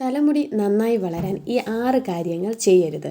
തലമുടി നന്നായി വളരാൻ ഈ ആറ് കാര്യങ്ങൾ ചെയ്യരുത്.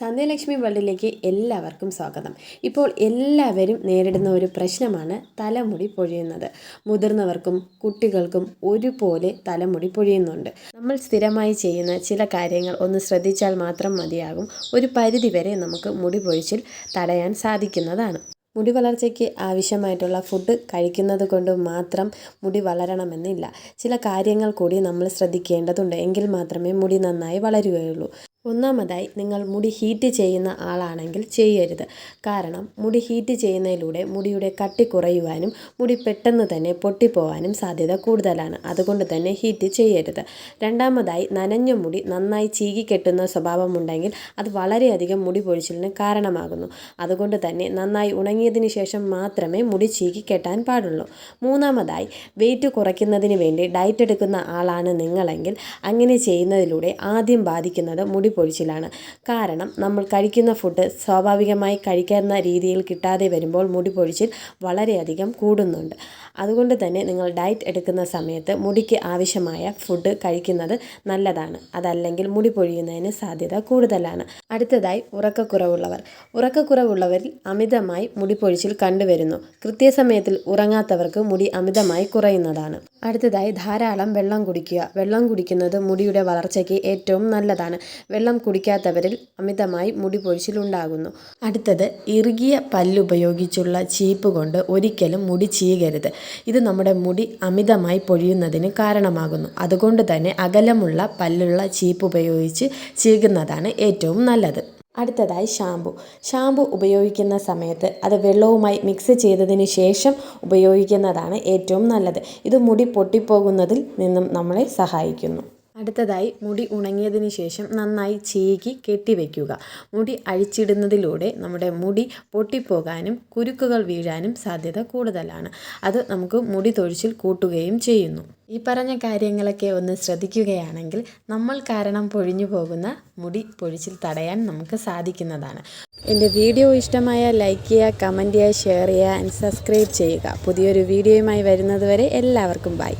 സന്ധ്യലക്ഷ്മി വേൾഡിലേക്ക് എല്ലാവർക്കും സ്വാഗതം. ഇപ്പോൾ എല്ലാവരും നേരിടുന്ന ഒരു പ്രശ്നമാണ് തലമുടി പൊഴിയുന്നത്. മുതിർന്നവർക്കും കുട്ടികൾക്കും ഒരുപോലെ തലമുടി പൊഴിയുന്നുണ്ട്. നമ്മൾ സ്ഥിരമായി ചെയ്യുന്ന ചില കാര്യങ്ങൾ ഒന്ന് ശ്രദ്ധിച്ചാൽ മാത്രം മതിയാകും. ഒരു പരിധിവരെ നമുക്ക് മുടി പൊഴിച്ചിൽ തടയാൻ സാധിക്കുന്നതാണ്. മുടി വളർച്ചയ്ക്ക് ആവശ്യമായിട്ടുള്ള ഫുഡ് കഴിക്കുന്നത് കൊണ്ട് മാത്രം മുടി വളരണമെന്നില്ല. ചില കാര്യങ്ങൾ കൂടി നമ്മൾ ശ്രദ്ധിക്കേണ്ടതുണ്ട്. എങ്കിൽ മാത്രമേ മുടി നന്നായി വളരുകയുള്ളൂ. ഒന്നാമതായി നിങ്ങൾ മുടി ഹീറ്റ് ചെയ്യുന്ന ആളാണെങ്കിൽ ചെയ്യരുത്. കാരണം മുടി ഹീറ്റ് ചെയ്യുന്നതിലൂടെ മുടിയുടെ കട്ടി കുറയുവാനും മുടി പെട്ടെന്ന് തന്നെ പൊട്ടിപ്പോവാനും സാധ്യത കൂടുതലാണ്. അതുകൊണ്ട് തന്നെ ഹീറ്റ് ചെയ്യരുത്. രണ്ടാമതായി നനഞ്ഞ മുടി നന്നായി ചീകി കെട്ടുന്ന സ്വഭാവമുണ്ടെങ്കിൽ അത് വളരെയധികം മുടി പൊഴിച്ചിലിന് കാരണമാകുന്നു. അതുകൊണ്ട് തന്നെ നന്നായി ഉണങ്ങിയതിന് ശേഷം മാത്രമേ മുടി ചീകി കെട്ടാൻ പാടുള്ളൂ. മൂന്നാമതായി വെയിറ്റ് കുറയ്ക്കുന്നതിന് വേണ്ടി ഡയറ്റ് എടുക്കുന്ന ആളാണ് നിങ്ങളെങ്കിൽ അങ്ങനെ ചെയ്യുന്നതിലൂടെ ആദ്യം ബാധിക്കുന്നത് മുടി പൊഴിച്ചിലാണ് കാരണം നമ്മൾ കഴിക്കുന്ന ഫുഡ് സ്വാഭാവികമായി കഴിക്കുന്ന രീതിയിൽ കിട്ടാതെ വരുമ്പോൾ മുടി പൊഴിച്ചിൽ വളരെയധികം കൂടുന്നുണ്ട്. അതുകൊണ്ട് തന്നെ നിങ്ങൾ ഡയറ്റ് എടുക്കുന്ന സമയത്ത് മുടിക്ക് ആവശ്യമായ ഫുഡ് കഴിക്കുന്നത് നല്ലതാണ്. അതല്ലെങ്കിൽ മുടി പൊഴിയുന്നതിന് സാധ്യത കൂടുതലാണ്. അടുത്തതായി ഉറക്കക്കുറവുള്ളവർ. ഉറക്കക്കുറവുള്ളവരിൽ അമിതമായി മുടി പൊഴിച്ചിൽ കണ്ടുവരുന്നു. കൃത്യസമയത്തിൽ ഉറങ്ങാത്തവർക്ക് മുടി അമിതമായി കുറയുന്നതാണ്. അടുത്തതായി ധാരാളം വെള്ളം കുടിക്കുക. വെള്ളം കുടിക്കുന്നത് മുടിയുടെ വളർച്ചയ്ക്ക് ഏറ്റവും നല്ലതാണ്. വെള്ളം കുടിക്കാത്തവരിൽ അമിതമായി മുടി പൊഴിച്ചിൽ ഉണ്ടാകുന്നു. അടുത്തത് ഇറുകിയ പല്ലുപയോഗിച്ചുള്ള ചീപ്പ് കൊണ്ട് ഒരിക്കലും മുടി ചീകരുത്. ഇത് നമ്മുടെ മുടി അമിതമായി പൊഴിയുന്നതിന് കാരണമാകുന്നു. അതുകൊണ്ട് തന്നെ അകലമുള്ള പല്ലുള്ള ചീപ്പ് ഉപയോഗിച്ച് ചീകുന്നതാണ് ഏറ്റവും നല്ലത്. അടുത്തതായി ഷാമ്പു ഷാമ്പു ഉപയോഗിക്കുന്ന സമയത്ത് അത് വെള്ളവുമായി മിക്സ് ചെയ്തതിന് ശേഷം ഉപയോഗിക്കുന്നതാണ് ഏറ്റവും നല്ലത്. ഇത് മുടി പൊട്ടിപ്പോകുന്നതിൽ നിന്നും നമ്മളെ സഹായിക്കുന്നു. അടുത്തതായി മുടി ഉണങ്ങിയതിന് ശേഷം നന്നായി ചീകി കെട്ടിവെക്കുക. മുടി അഴിച്ചിടുന്നതിലൂടെ നമ്മുടെ മുടി പൊട്ടിപ്പോകാനും കുരുക്കുകൾ വീഴാനും സാധ്യത കൂടുതലാണ്. അത് നമുക്ക് മുടി തൊഴിച്ചിൽ കൂട്ടുകയും ചെയ്യുന്നു. ഈ പറഞ്ഞ കാര്യങ്ങളൊക്കെ ഒന്ന് ശ്രദ്ധിക്കുകയാണെങ്കിൽ നമ്മൾ കാരണം പൊഴിഞ്ഞു പോകുന്ന മുടി പൊഴിച്ചിൽ തടയാൻ നമുക്ക് സാധിക്കുന്നതാണ്. എന്റെ വീഡിയോ ഇഷ്ടമായ ലൈക്ക് ചെയ്യുക കമന്റ് ചെയ്യുക ഷെയർ ചെയ്യുക ആൻഡ് സബ്സ്ക്രൈബ് ചെയ്യുക. പുതിയൊരു വീഡിയോയുമായി വരുന്നതുവരെ എല്ലാവർക്കും ബൈ